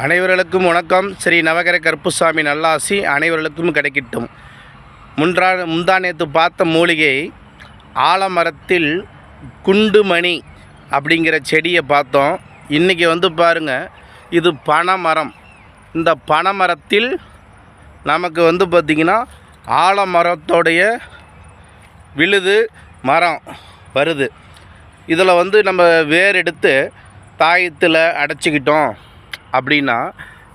அனைவர்களுக்கும் வணக்கம். ஸ்ரீ நவகர கருப்புசாமி நல்லாசி அனைவர்களுக்கும் கிடைக்கட்டும். முன்றா முந்தா நேற்று பார்த்த மூலிகை ஆலமரத்தில் குண்டுமணி அப்படிங்கிற செடியை பார்த்தோம். இன்றைக்கி வந்து பாருங்கள் இது பனைமரம். இந்த பனைமரத்தில் நமக்கு வந்து பார்த்திங்கன்னா ஆலமரத்தோடைய விழுது மரம் வருது. இதில் வந்து நம்ம வேர் எடுத்து தாயத்தில் அடைச்சிக்கிட்டோம். அப்படின்னா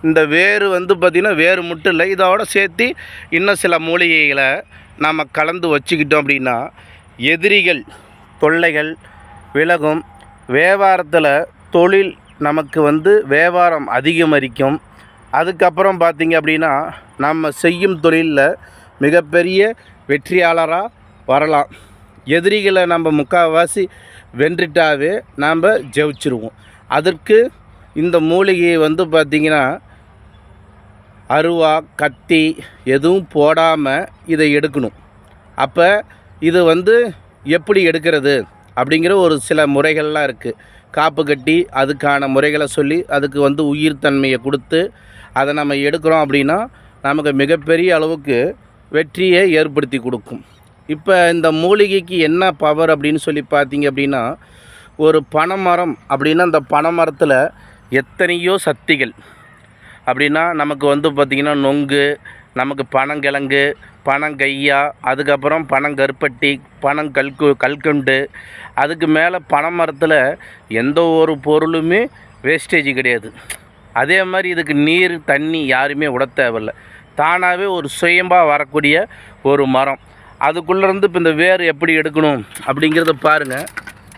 இந்த வேர் வந்து பார்த்திங்கன்னா வேர் மட்டும் இல்லை இதோட சேர்த்து இன்னும் சில மூலிகைகளை நாம் கலந்து வச்சுக்கிட்டோம் அப்படின்னா எதிரிகள் தொல்லைகள் விலகும் வியாபாரத்தில் தொழில் நமக்கு வந்து வியாபாரம் அதிகமரிக்கும். அதுக்கப்புறம் பார்த்திங்க அப்படின்னா நம்ம செய்யும் தொழிலில் மிகப்பெரிய வெற்றியாளராக வரலாம். எதிரிகளை நம்ம முக்கால்வாசி வென்றுட்டாவே நாம் ஜெயிச்சிருவோம். அதற்கு இந்த மூலிகையை வந்து பார்த்திங்கன்னா அருவா கத்தி எதுவும் போடாமல் இதை எடுக்கணும். அப்போ இது வந்து எப்படி எடுக்கிறது அப்படிங்கிற ஒரு சில முறைகள்லாம் இருக்குது காப்பு கட்டி அதுக்கான முறைகளை சொல்லி அதுக்கு வந்து உயிர் தன்மையை கொடுத்து அதை நம்ம எடுக்கிறோம் அப்படின்னா நமக்கு மிகப்பெரிய அளவுக்கு வெற்றியை ஏற்படுத்தி கொடுக்கும். இப்போ இந்த மூலிகைக்கு என்ன பவர் அப்படின்னு சொல்லி பார்த்தீங்க அப்படின்னா ஒரு பனைமரம் அப்படின்னா அந்த பனைமரத்தில் எத்தனையோ சக்திகள். அப்படின்னா நமக்கு வந்து பார்த்திங்கன்னா நொங்கு நமக்கு பனங்கிழங்கு பனங்கையா அதுக்கப்புறம் பனங்கருப்பட்டி பனங்கல்கு கல்கண்டு அதுக்கு மேலே பனை மரத்தில் எந்த ஒரு பொருளுமே வேஸ்டேஜ் கிடையாது. அதே மாதிரி இதுக்கு நீர் தண்ணி யாருமே விட தேவையில்ல. தானாகவே ஒரு சுயம்பாக வரக்கூடிய ஒரு மரம். அதுக்குள்ளேருந்து இப்போ இந்த வேர் எப்படி எடுக்கணும் அப்படிங்கிறத பாருங்கள்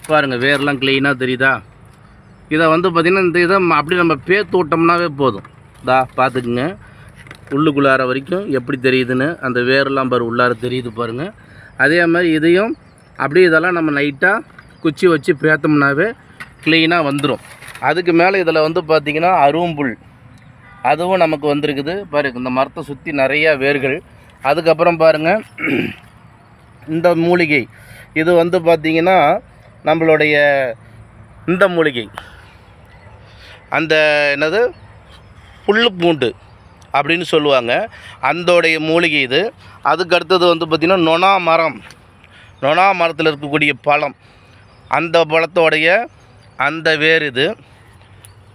பாருங்கள் வேர்லாம் க்ளீனாக தெரியுதா? இதை வந்து பார்த்திங்கன்னா இந்த இதை ம- அப்படி நம்ம பேத்து விட்டோம்னாவே போதும். தா பார்த்துக்குங்க. உள்ளுக்குள்ளார வரைக்கும் எப்படி தெரியுதுன்னு அந்த வேரெல்லாம் பாரு உள்ளார தெரியுது பாருங்கள் அதே மாதிரி இதையும் அப்படியே இதெல்லாம் நம்ம நைட்டாக குச்சி வச்சு பேத்தோம்னாவே க்ளீனாக வந்துடும் அதுக்கு மேலே இதில் வந்து பார்த்திங்கன்னா அரும்புல். அதுவும் நமக்கு வந்திருக்குது. பாருங்க இந்த மரத்தை சுற்றி நிறையா வேர்கள். அதுக்கப்புறம் பாருங்கள் இந்த மூலிகை. இது வந்து பார்த்திங்கன்னா நம்மளுடைய இந்த மூலிகை. அந்த என்னது? புல் பூண்டு அப்படின்னு சொல்லுவாங்க. அந்தோடைய மூலிகை இது. அதுக்கு அடுத்தது வந்து பார்த்திங்கன்னா நொணா மரம். நொணா மரத்தில் இருக்கக்கூடிய பழம். அந்த பழத்தோடைய அந்த வேர் இது.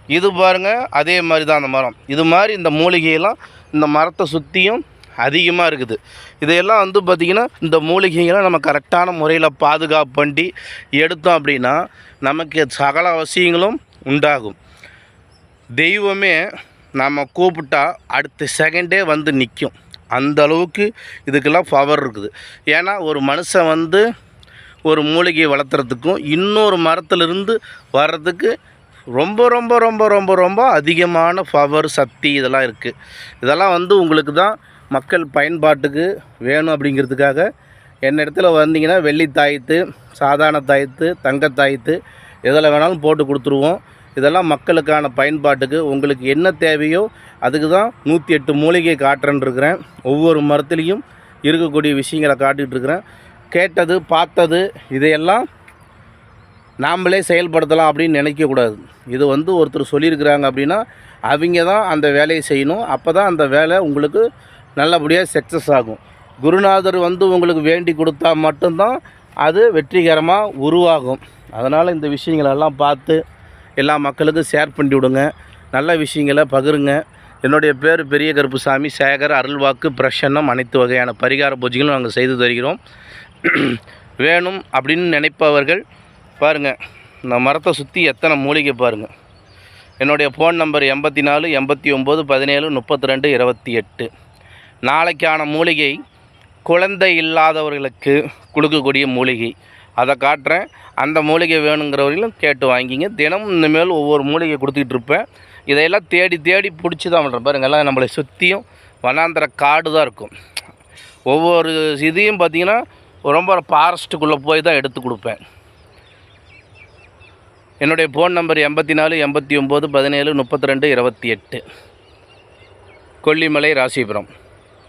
இது பாருங்கள் அதே மாதிரி தான் அந்த மரம். இது மாதிரி இந்த மூலிகையெல்லாம் இந்த மரத்தை சுற்றியும் அதிகமாக இருக்குது. இதையெல்லாம் வந்து பார்த்திங்கன்னா இந்த மூலிகைகளை நம்ம கரெக்டான முறையில் பாதுகாப்பு பண்ணி எடுத்தோம் அப்படின்னா நமக்கு சகல அவசியங்களும் உண்டாகும். தெய்வமே நம்ம கூப்பிட்டா அடுத்த செகண்டே வந்து நிற்கும் அந்த அளவுக்கு இதுக்கெல்லாம் பவர் இருக்குது. ஏன்னா ஒரு மனுஷன் வந்து ஒரு மூலிகையை வளர்த்துறதுக்கும் இன்னொரு மரத்துலேருந்து வர்றதுக்கு ரொம்ப ரொம்ப ரொம்ப ரொம்ப ரொம்ப அதிகமான பவர் சக்தி இதெல்லாம் இருக்குது இதெல்லாம் வந்து உங்களுக்கு தான் மக்கள் பயன்பாட்டுக்கு வேணும் அப்படிங்கிறதுக்காக என்ன இடத்துல வந்தீங்கன்னா வெள்ளி தாயத்து சாதாரண தாயத்து தங்க தாயத்து எதில் வேணாலும் போட்டு கொடுத்துருவோம். இதெல்லாம் மக்களுக்கான பயன்பாட்டுக்கு உங்களுக்கு என்ன தேவையோ அதுக்கு தான் நூற்றி எட்டு மூலிகை காட்டுறேன்ருக்கிறேன் ஒவ்வொரு மரத்துலேயும் இருக்கக்கூடிய விஷயங்களை காட்டிகிட்டு இருக்கிறேன் கேட்டது பார்த்தது இதையெல்லாம் நாம்ளே செயல்படுத்தலாம் அப்படின்னு நினைக்கக்கூடாது. இது வந்து ஒருத்தர் சொல்லியிருக்கிறாங்க அப்படின்னா அவங்க தான் அந்த வேலையை செய்யணும். அப்போ தான் அந்த வேலை உங்களுக்கு நல்லபடியாக சக்ஸஸ் ஆகும். குருநாதர் வந்து உங்களுக்கு வேண்டி கொடுத்தா மட்டும்தான் அது வெற்றிகரமாக உருவாகும். அதனால் இந்த விஷயங்களெல்லாம் பார்த்து எல்லா மக்களுக்கும் ஷேர் பண்ணி விடுங்க. நல்ல விஷயங்களை பகிருங்க. என்னுடைய பேர் பெரிய கருப்புசாமி சேகர் அருள்வாக்கு பிரசன்னம் அனைத்து வகையான பரிகார பூஜைகளும் நாங்கள் செய்து தருகிறோம். வேணும் அப்படின்னு நினைப்பவர்கள் பாருங்கள் இந்த மரத்தை சுற்றி எத்தனை மூலிகை பாருங்கள் என்னுடைய ஃபோன் நம்பர் எண்பத்தி நாலு எண்பத்தி ஒம்பது பதினேழு முப்பத்தி ரெண்டு இருபத்தி எட்டு நாளைக்கான மூலிகை குழந்தை இல்லாதவர்களுக்கு கொடுக்கக்கூடிய மூலிகை. அதை காட்டுறேன். அந்த மூலிகை வேணுங்கிறவர்களும் கேட்டு வாங்கிங்க. தினமும் இனிமேல் ஒவ்வொரு மூலிகை கொடுத்துக்கிட்டு இருப்பேன் இதையெல்லாம் தேடி தேடி பிடிச்சி தான் பண்ணுறேன் பாருங்கள் எல்லாம் நம்மளை சுற்றியும் வனாந்திர காடு தான் இருக்கும். ஒவ்வொரு இதையும் பார்த்திங்கன்னா ரொம்ப ஃபாரஸ்ட்டுக்குள்ளே போய் தான் எடுத்து கொடுப்பேன். என்னுடைய ஃபோன் நம்பர் எண்பத்தி நாலு எண்பத்தி ஒம்பது பதினேழு முப்பத்தி ரெண்டு இருபத்தி எட்டு. கொல்லிமலை ராசிபுரம்.